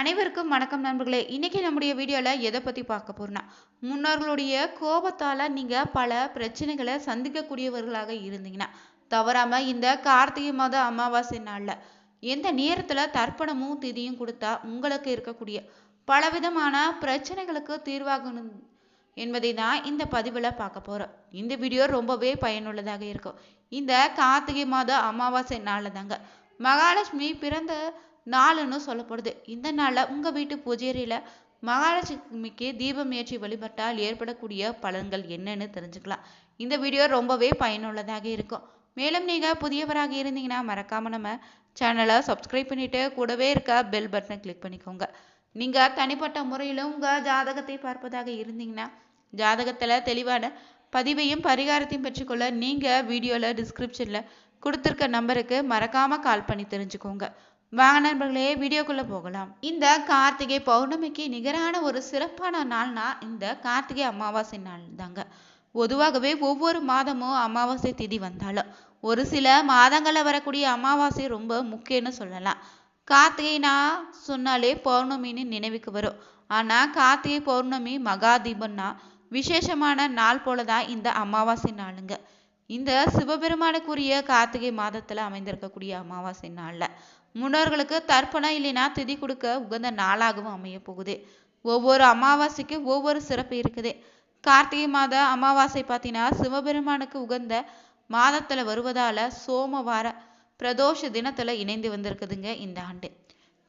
அனைவருக்கும் வணக்கம் நண்பர்களே. இன்னைக்கு நம்முடைய வீடியோவில் எதை பற்றி பார்க்க போறோம்னா முன்னோர்களுடைய கோபத்தால் நீங்கள் பல பிரச்சனைகளை சந்திக்கக்கூடியவர்களாக இருந்தீங்கன்னா தவறாம இந்த கார்த்திகை மாத அமாவாசை நாளில் எந்த நேரத்தில் தர்ப்பணமும் திதியும் கொடுத்தா உங்களுக்கு இருக்கக்கூடிய பலவிதமான பிரச்சனைகளுக்கு தீர்வாகணும் என்பதை தான் இந்த பதிவில் பார்க்க போகிறோம் இந்த வீடியோ ரொம்பவே பயனுள்ளதாக இருக்கும். இந்த கார்த்திகை மாத அமாவாசை நாளில் தாங்க மகாலட்சுமி பிறந்த நாளுன்னு சொல்லப்படுது. இந்த நாளில் உங்கள் வீட்டு பூஜையறையில் மகாலட்சுமிக்கு தீபம் ஏற்றி வழிபட்டால் ஏற்படக்கூடிய பலன்கள் என்னன்னு தெரிஞ்சுக்கலாம். இந்த வீடியோ ரொம்பவே பயனுள்ளதாக இருக்கும். மேலும் நீங்கள் புதியவராக இருந்தீங்கன்னா மறக்காமல் நம்ம சேனலை சப்ஸ்கிரைப் பண்ணிவிட்டு கூடவே இருக்க பெல் பட்டனை கிளிக் பண்ணிக்கோங்க. நீங்கள் தனிப்பட்ட முறையிலும் உங்கள் ஜாதகத்தை பார்ப்பதாக இருந்தீங்கன்னா ஜாதகத்தில் தெளிவான பதிவையும் பரிகாரத்தையும் பெற்றுக்கொள்ள நீங்கள் வீடியோவில் டிஸ்கிரிப்ஷனில் கொடுத்துருக்க நம்பருக்கு மறக்காமல் கால் பண்ணி தெரிஞ்சுக்கோங்க. வாங்க நண்பர்களே வீடியோக்குள்ளே போகலாம். இந்த கார்த்திகை பௌர்ணமிக்கு நிகரான ஒரு சிறப்பான நாள்னா இந்த கார்த்திகை அமாவாசை நாள் தாங்க. பொதுவாகவே ஒவ்வொரு மாதமும் அமாவாசை திதி வந்தாலும் ஒரு சில மாதங்களில் வரக்கூடிய அமாவாசை ரொம்ப முக்கியம்னு சொல்லலாம். கார்த்திகைனா சொன்னாலே பௌர்ணமின்னு நினைவுக்கு வரும். ஆனால் கார்த்திகை பௌர்ணமி மகாதீபம்னா விசேஷமான நாள் போல தான் இந்த அமாவாசை நாளுங்க. இந்த சிவபெருமானுக்குரிய கார்த்திகை மாதத்தில் அமைந்திருக்கக்கூடிய அமாவாசை நாளில் முன்னோர்களுக்கு தர்ப்பணம் இல்லைன்னா திதி கொடுக்க உகந்த நாளாகவும் அமைய போகுது. ஒவ்வொரு அமாவாசைக்கு ஒவ்வொரு சிறப்பு இருக்குது. கார்த்திகை மாத அமாவாசை பார்த்தீங்கன்னா சிவபெருமானுக்கு உகந்த மாதத்துல வருவதால சோமவார பிரதோஷ தினத்துல இணைந்து வந்திருக்குதுங்க இந்த ஆண்டு.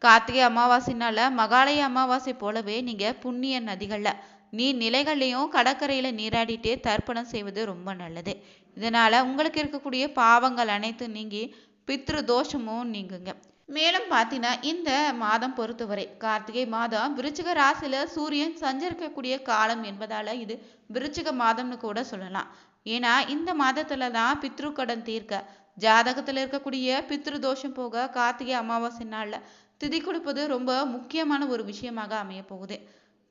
கார்த்திகை அமாவாசைனால மகாலய அமாவாசை போலவே நீங்க புண்ணிய நதிகள்ல நீர் நிலைகள்லையும் கடற்கரையில நீராடிட்டு தர்ப்பணம் செய்வது ரொம்ப நல்லது. இதனால உங்களுக்கு இருக்கக்கூடிய பாவங்கள் அனைத்தும் நீங்கி பித்ரு தோஷமும் நீங்குங்க. மேலும் பார்த்தீங்கன்னா இந்த மாதம் பொறுத்தவரை கார்த்திகை மாதம் விருச்சிக ராசியில சூரியன் சஞ்சரிக்கக்கூடிய காலம் என்பதால் இது விருச்சிக மாதம்னு கூட சொல்லலாம். ஏன்னா இந்த மாதத்துல தான் பித்ரு கடன் தீர்க்க ஜாதகத்தில் இருக்கக்கூடிய பித்ரு தோஷம் போக கார்த்திகை அமாவாசை நாளில் திதி கொடுப்பது ரொம்ப முக்கியமான ஒரு விஷயமாக அமைய போகுது.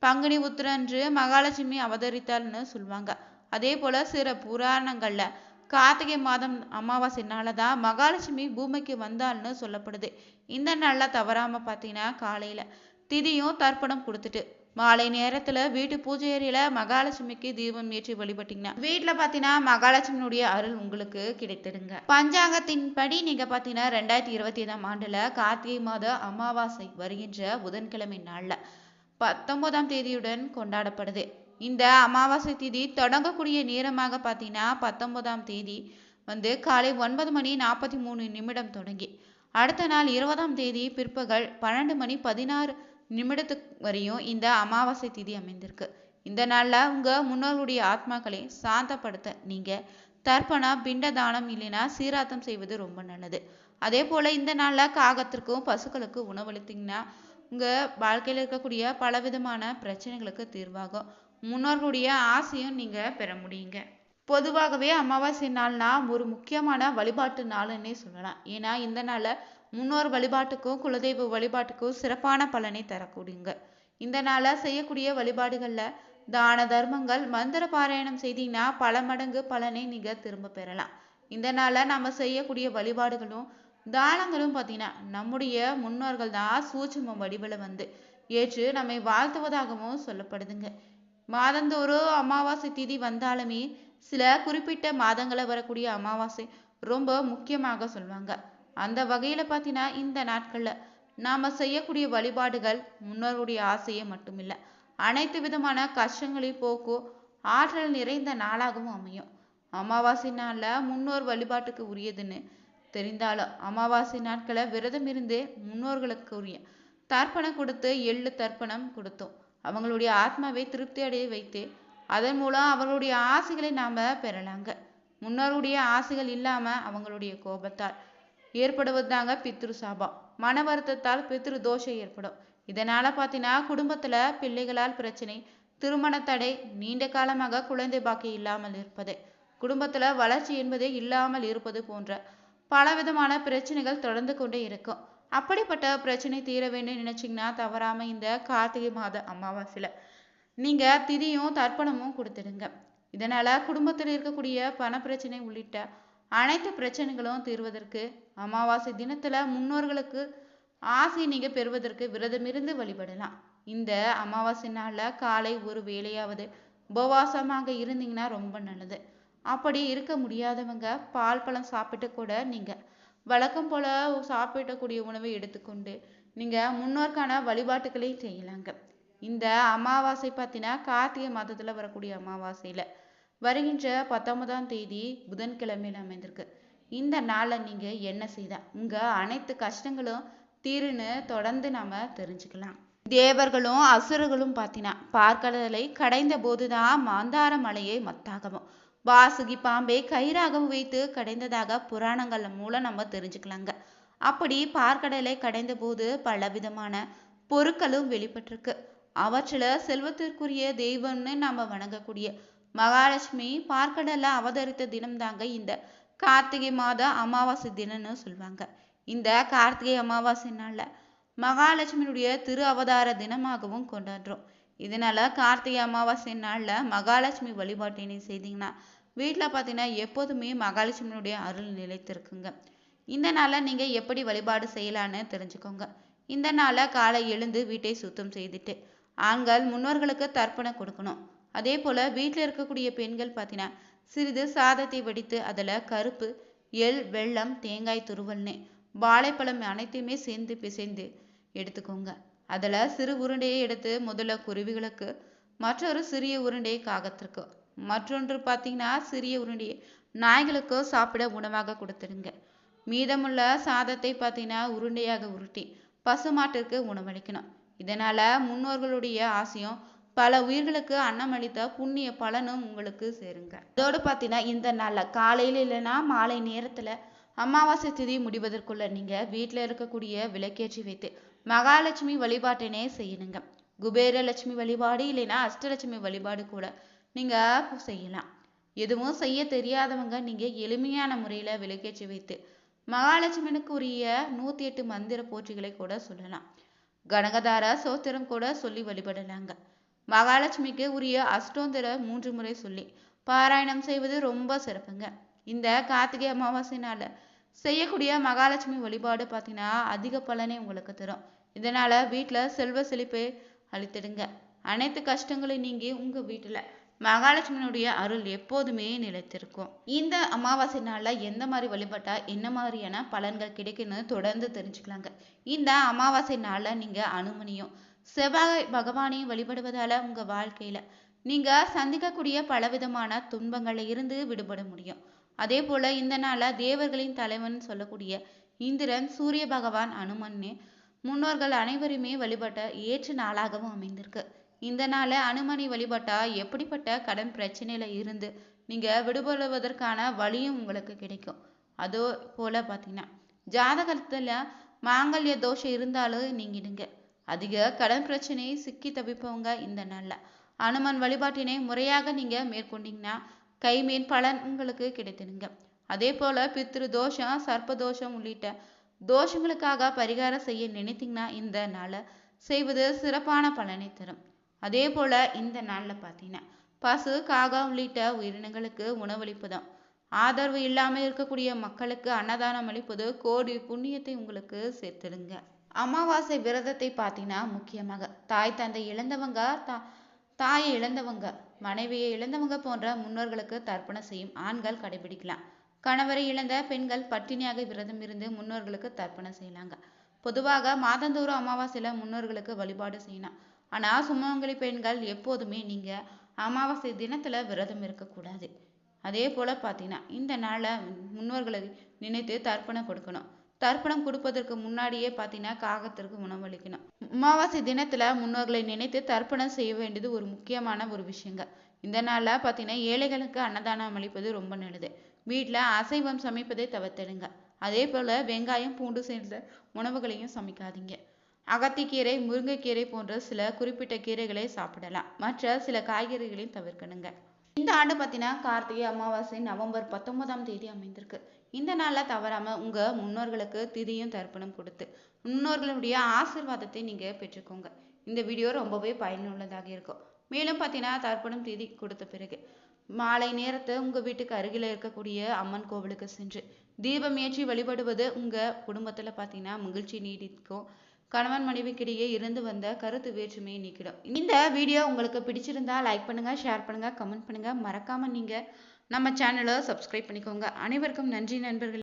பங்குனி உத்திரன்று மகாலட்சுமி அவதரித்தாள்னு சொல்லுவாங்க அதே போல சில புராணங்களில் கார்த்திகை மாதம் அமாவாசை நாளில் தான் மகாலட்சுமி பூமிக்கு வந்தாள்னு சொல்லப்படுது. இந்த நாளில் தவறாமல் பார்த்தீங்கன்னா காலையில் திதியும் தர்ப்பணம் கொடுத்துட்டு மாலை நேரத்தில் வீட்டு பூஜை அறையில் மகாலட்சுமிக்கு தீபம் ஏற்றி வழிபட்டீங்கன்னா வீட்டில் பார்த்தீங்கன்னா மகாலட்சுமியினுடைய அருள் உங்களுக்கு கிடைத்திடுங்க. பஞ்சாங்கத்தின்படி நீங்கள் பார்த்தீங்கன்னா ரெண்டாயிரத்தி இருபத்தி ஐந்தாம் ஆண்டில் கார்த்திகை மாத அமாவாசை வருகின்ற புதன்கிழமை நாளில் பத்தொன்பதாம் தேதியுடன் கொண்டாடப்படுது. இந்த அமாவாசை தேதி தொடங்கக்கூடிய நேரமாக பார்த்தீங்கன்னா பத்தொன்பதாம் தேதி வந்து காலை ஒன்பது மணி நாற்பத்தி மூணு நிமிடம் தொடங்கி அடுத்த நாள் இருபதாம் தேதி பிற்பகல் பன்னெண்டு மணி பதினாறு நிமிடத்துக்கு வரையும் இந்த அமாவாசை திதி அமைந்திருக்கு. இந்த நாளில் உங்கள் முன்னோர்களுடைய ஆத்மாக்களை சாந்தப்படுத்த நீங்கள் தர்ப்பணா பிண்ட தானம் இல்லைன்னா சீராத்தம் செய்வது ரொம்ப நல்லது. அதே போல் இந்த நாளில் காகத்திற்கும் பசுக்களுக்கும் உணவளித்தீங்கன்னா உங்கள் வாழ்க்கையில் இருக்கக்கூடிய பலவிதமான பிரச்சனைகளுக்கு தீர்வாகும். முன்னோர்களுடைய ஆசையும் நீங்கள் பெற முடியுங்க. பொதுவாகவே அமாவாசை நாள்னா ஒரு முக்கியமான வழிபாட்டு நாளுன்னே சொல்லலாம். ஏன்னா இந்த நாளில் முன்னோர் வழிபாட்டுக்கும் குலதெய்வ வழிபாட்டுக்கும் சிறப்பான பலனை தரக்கூடியங்க. இந்த நாளில் செய்யக்கூடிய வழிபாடுகளில் தான தர்மங்கள் மந்திர பாராயணம் செய்தீங்கன்னா பல மடங்கு பலனை நீங்கள் திரும்ப பெறலாம். இந்த நாளில் நம்ம செய்யக்கூடிய வழிபாடுகளும் தானங்களும் பார்த்தீங்கன்னா நம்முடைய முன்னோர்கள் தான் சூட்சம வடிவில் வந்து ஏற்று நம்மை வாழ்த்துவதாகவும் சொல்லப்படுதுங்க. மாதந்தோறும் அமாவாசை திதி வந்தாலுமே சில குறிப்பிட்ட மாதங்களில் வரக்கூடிய அமாவாசை ரொம்ப முக்கியமாக சொல்லுவாங்க அந்த வகையில் பார்த்தீங்கன்னா இந்த நாட்களில் நாம் செய்யக்கூடிய வழிபாடுகள் முன்னோருடைய ஆசையே மட்டுமில்லை அனைத்து விதமான கஷ்டங்களையும் போக்கும் ஆற்றல் நிறைந்த நாளாகவும் அமையும். அமாவாசை நாளில் முன்னோர் வழிபாட்டுக்கு உரியதுன்னு தெரிந்தாலும் அமாவாசை நாட்களை விரதம் இருந்து முன்னோர்களுக்கு உரிய தர்ப்பணம் கொடுத்து எள்ளு தர்ப்பணம் கொடுத்தோம். அவங்களுடைய ஆத்மாவை திருப்தி அடைய வைத்து அதன் மூலம் அவர்களுடைய ஆசைகளை நாம் பெறலாங்க. முன்னோருடைய ஆசைகள் இல்லாமல் அவங்களுடைய கோபத்தால் ஏற்படுவது தாங்க பித்ரு சாபம். மன வருத்தத்தால் பித்ரு தோஷம் ஏற்படும். இதனால் பார்த்தீங்கன்னா குடும்பத்தில் பிள்ளைகளால் பிரச்சனை திருமண தடை நீண்ட காலமாக குழந்தை பாக்கி இல்லாமல் இருப்பது குடும்பத்தில் வளர்ச்சி என்பதே இல்லாமல் இருப்பது போன்ற பலவிதமான பிரச்சனைகள் தொடர்ந்து கொண்டே இருக்கும். அப்படிப்பட்ட பிரச்சனை தீர வேண்டும் நினைச்சிங்கன்னா தவறாம இந்த கார்த்திகை மாத அமாவாசையில் நீங்க திதியும் தர்ப்பணமும் கொடுத்துடுங்க. இதனால குடும்பத்தில் இருக்கக்கூடிய பண பிரச்சனை உள்ளிட்ட அனைத்து பிரச்சனைகளும் தீர்வதற்கு அமாவாசை தினத்துல முன்னோர்களுக்கு ஆசை நீங்கள் பெறுவதற்கு விரதமிருந்து வழிபடலாம். இந்த அமாவாசை நாளில் காலை ஒரு வேலையாவது உபவாசமாக இருந்தீங்கன்னா ரொம்ப நல்லது. அப்படி இருக்க முடியாதவங்க பால் பழம் சாப்பிட்டு கூட நீங்கள் வழக்கம் போல சாப்பிடக்கூடிய உணவை எடுத்துக்கொண்டு நீங்கள் முன்னோருக்கான வழிபாட்டுகளை செய்யலாங்க. இந்த அமாவாசை பார்த்தீங்கன்னா கார்த்திகை மாதத்தில் வரக்கூடிய அமாவாசையில் வருகின்ற பத்தொன்பதாம் தேதி புதன்கிழமையில் அமைந்திருக்கு. இந்த நாளில் நீங்கள் என்ன செய்தால் உங்கள் அனைத்து கஷ்டங்களும் தீருன்னு தொடர்ந்து நாம தெரிஞ்சுக்கலாம். தேவர்களும் அசுரர்களும் பார்த்தீங்கன்னா பார்க்கடலை கடைந்த போதுதான் மாந்தார மலையை மத்தாகவும் வாசுகி பாம்பை கயிறாக வைத்து கடைந்ததாக புராணங்கள் மூலம் நம்ம தெரிஞ்சுக்கலாங்க. அப்படி பார்க்கடலை கடைந்த போது பலவிதமான பொருட்களும் வெளிப்பட்டிருக்கு. அவற்றில் செல்வத்திற்குரிய தெய்வம்னு நம்ம வணங்கக்கூடிய மகாலட்சுமி பார்க்கடலை அவதரித்த தினம்தாங்க இந்த கார்த்திகை மாத அமாவாசை தினம்னு சொல்லுவாங்க இந்த கார்த்திகை அமாவாசை நாள்ல மகாலட்சுமியுடைய திரு அவதார தினமாகவும் கொண்டாடுறோம். இதனால கார்த்திகை அமாவாசை நாள்ல மகாலட்சுமி வழிபாட்டினை செய்தீங்கன்னா வீட்டில் பார்த்தீங்கன்னா எப்போதுமே மகாலட்சுமியுடைய அருள் நிலைத்திருக்குங்க. இந்த நாளில் நீங்கள் எப்படி வழிபாடு செய்யலான்னு தெரிஞ்சுக்கோங்க. இந்த நாளில் காலை எழுந்து வீட்டை சுத்தம் செய்துட்டு ஆண்கள் முன்னோர்களுக்கு தர்ப்பணம் கொடுக்கணும். அதே போல் வீட்டில் இருக்கக்கூடிய பெண்கள் பார்த்தீங்கன்னா சிறிது சாதத்தை வடித்து அதில் கருப்பு எள் வெள்ளம் தேங்காய் துருவல்னு வாழைப்பழம் அனைத்தையுமே சேர்ந்து பிசைந்து எடுத்துக்கோங்க. அதில் சிறு உருண்டையை எடுத்து முதல்ல குருவிகளுக்கு மற்றொரு சிறிய உருண்டையை காகத்திற்கு மற்றொன்று பார்த்தீங்கன்னா சிறிய உருண்டையை நாய்களுக்கு சாப்பிட உணவாக கொடுத்துருங்க மீதமுள்ள சாதத்தை பார்த்தீங்கன்னா உருண்டையாக உருட்டி பசுமாட்டிற்கு உணவளிக்கணும். இதனால முன்னோர்களுடைய ஆசையும் பல உயிர்களுக்கு அன்னம் அளித்த புண்ணிய பலனும் உங்களுக்கு சேருங்க. அதோடு பார்த்தீங்கன்னா இந்த நாளில் காலையில் இல்லைன்னா மாலை நேரத்தில் அமாவாசை திதி முடிவதற்குள்ள நீங்கள் வீட்டில் இருக்கக்கூடிய விளக்கேற்றி வைத்து மகாலட்சுமி வழிபாட்டினே செய்யணுங்க. குபேரலட்சுமி வழிபாடு இல்லைன்னா அஷ்டலட்சுமி வழிபாடு கூட நீங்கள் செய்யலாம். எதுவும் செய்ய தெரியாதவங்க நீங்கள் எளிமையான முறையில் விளக்கேற்றி வைத்து மகாலட்சுமனுக்கு உரிய நூற்றி எட்டு மந்திர போற்றிகளை கூட சொல்லலாம். கனகதார சோத்திரம் கூட சொல்லி வழிபடலாங்க. மகாலட்சுமிக்கு உரிய அஷ்டோந்தர மூன்று முறை சொல்லி பாராயணம் செய்வது ரொம்ப சிறப்புங்க. இந்த கார்த்திகை அமாவாசை நாளில் செய்யக்கூடிய மகாலட்சுமி வழிபாடு பார்த்தீங்கன்னா அதிக பலனை உங்களுக்கு தரும். இதனால வீட்டில் செல்வ செழிப்பை அளித்திடுங்க. அனைத்து கஷ்டங்களையும் நீங்கி உங்கள் வீட்டில் மகாலட்சுமியினுடைய அருள் எப்போதுமே நிலைத்திருக்கும். இந்த அமாவாசை நாளில் எந்த மாதிரி வழிபட்டா என்ன மாதிரியான பலன்கள் கிடைக்குன்னு தொடர்ந்து தெரிஞ்சுக்கலாங்க. இந்த அமாவாசை நாளில் நீங்கள் அனுமனியும் செவ்வாய் பகவானையும் வழிபடுவதால உங்க வாழ்க்கையில நீங்க சந்திக்கக்கூடிய பலவிதமான துன்பங்களில் இருந்து விடுபட முடியும். அதே போல இந்த நாள தேவர்களின் தலைவன் சொல்லக்கூடிய இந்திரன் சூரிய பகவான் அனுமன்னு முன்னோர்கள் அனைவருமே வழிபட்ட ஏற்ற நாளாகவும் அமைந்திருக்கு. இந்த நாள அனுமனை வழிபட்டா எப்படிப்பட்ட கடன் பிரச்சனையில இருந்து நீங்க விடுபடுவதற்கான வழியும் உங்களுக்கு கிடைக்கும். அதோ போல பார்த்தீங்கன்னா ஜாதகத்துல மாங்கல்ய தோஷம் இருந்தாலும் நீங்கிடுங்க. அதிக கடன் பிரச்சனையை சிக்கி தவிப்பவங்க இந்த நாளில். அனுமன் வழிபாட்டினை முறையாக நீங்க மேற்கொண்டீங்கன்னா கைமீன் பலன் உங்களுக்கு கிடைத்திடுங்க. அதே போல பித்ரு தோஷம் சர்ப்ப தோஷம் உள்ளிட்ட தோஷங்களுக்காக பரிகாரம் செய்ய நினைத்தீங்கன்னா இந்த நாளை செய்வது சிறப்பான பலனை தரும். அதே போல இந்த நாள்ல பார்த்தீங்கன்னா பசு காகா உள்ளிட்ட உயிரினங்களுக்கு உணவளிப்பதும். ஆதரவு இல்லாமல் இருக்கக்கூடிய மக்களுக்கு அன்னதானம் அளிப்பது கோடி புண்ணியத்தை உங்களுக்கு சேர்த்துடுங்க. அமாவாசை விரதத்தை பார்த்தீங்கன்னா முக்கியமாக தாய் தந்தை இழந்தவங்க தா தாயை இழந்தவங்க மனைவியை இழந்தவங்க போன்ற முன்னோர்களுக்கு தர்ப்பணம் செய்யும் ஆண்கள் கடைபிடிக்கலாம். கணவரை இழந்த பெண்கள் பட்டினியாக விரதம் இருந்து முன்னோர்களுக்கு தர்ப்பணம் செய்யலாங்க. பொதுவாக மாதந்தோறும் அமாவாசையில முன்னோர்களுக்கு வழிபாடு செய்யலாம். ஆனால் சுமங்கலி பெண்கள் எப்போதுமே நீங்கள் அமாவாசை தினத்தில் விரதம் இருக்கக்கூடாது. அதே போல் பார்த்தீங்கன்னா இந்த நாளை முன்னோர்களை நினைத்து தர்ப்பணம் கொடுக்கணும். தர்ப்பணம் கொடுப்பதற்கு முன்னாடியே பார்த்தீங்கன்னா காகத்திற்கு உணவளிக்கணும் அமாவாசை தினத்தில் முன்னோர்களை நினைத்து தர்ப்பணம் செய்ய வேண்டியது ஒரு முக்கியமான ஒரு விஷயங்க. இந்த நாளில் பார்த்தீங்கன்னா ஏழைகளுக்கு அன்னதானம் அளிப்பது ரொம்ப நல்லது. வீட்டில் அசைவம் சமைப்பதை தவிர்த்திடுங்க. அதே போல் வெங்காயம் பூண்டு சேர்ந்த உணவுகளையும் சமைக்காதீங்க. அகத்திக்கீரை முருங்கைக்கீரை போன்ற சில குறிப்பிட்ட கீரைகளை சாப்பிடலாம். மற்ற சில காய்கறிகளையும் தவிர்க்கணுங்க. இந்த ஆண்டு பார்த்தீங்கன்னா கார்த்திகை அமாவாசை நவம்பர் பத்தொன்பதாம் தேதி அமைந்திருக்கு. இந்த நாளில் தவறாம உங்க முன்னோர்களுக்கு திதியும் தர்ப்பணம் கொடுத்து முன்னோர்களுடைய ஆசிர்வாதத்தை நீங்க பெற்றுக்கோங்க. இந்த வீடியோ ரொம்பவே பயனுள்ளதாக இருக்கும். மேலும் பார்த்தீங்கன்னா தர்ப்பணம் திதி கொடுத்த பிறகு மாலை நேரத்தை உங்க வீட்டுக்கு அருகில் இருக்கக்கூடிய அம்மன் கோவிலுக்கு சென்று தீபம் ஏற்றி வழிபடுவது உங்கள் குடும்பத்தில் பார்த்தீங்கன்னா மகிழ்ச்சி நீடிக்கும். கணவன் மனைவிக்கிடையே இருந்து வந்த கருத்து வேற்றுமையை நீக்கிடும். இந்த வீடியோ உங்களுக்கு பிடிச்சிருந்தா லைக் பண்ணுங்கள் ஷேர் பண்ணுங்கள் கமெண்ட் பண்ணுங்கள் மறக்காமல் நீங்கள் நம்ம சேனலை சப்ஸ்கிரைப் பண்ணிக்கோங்க. அனைவருக்கும் நன்றி நண்பர்கள்.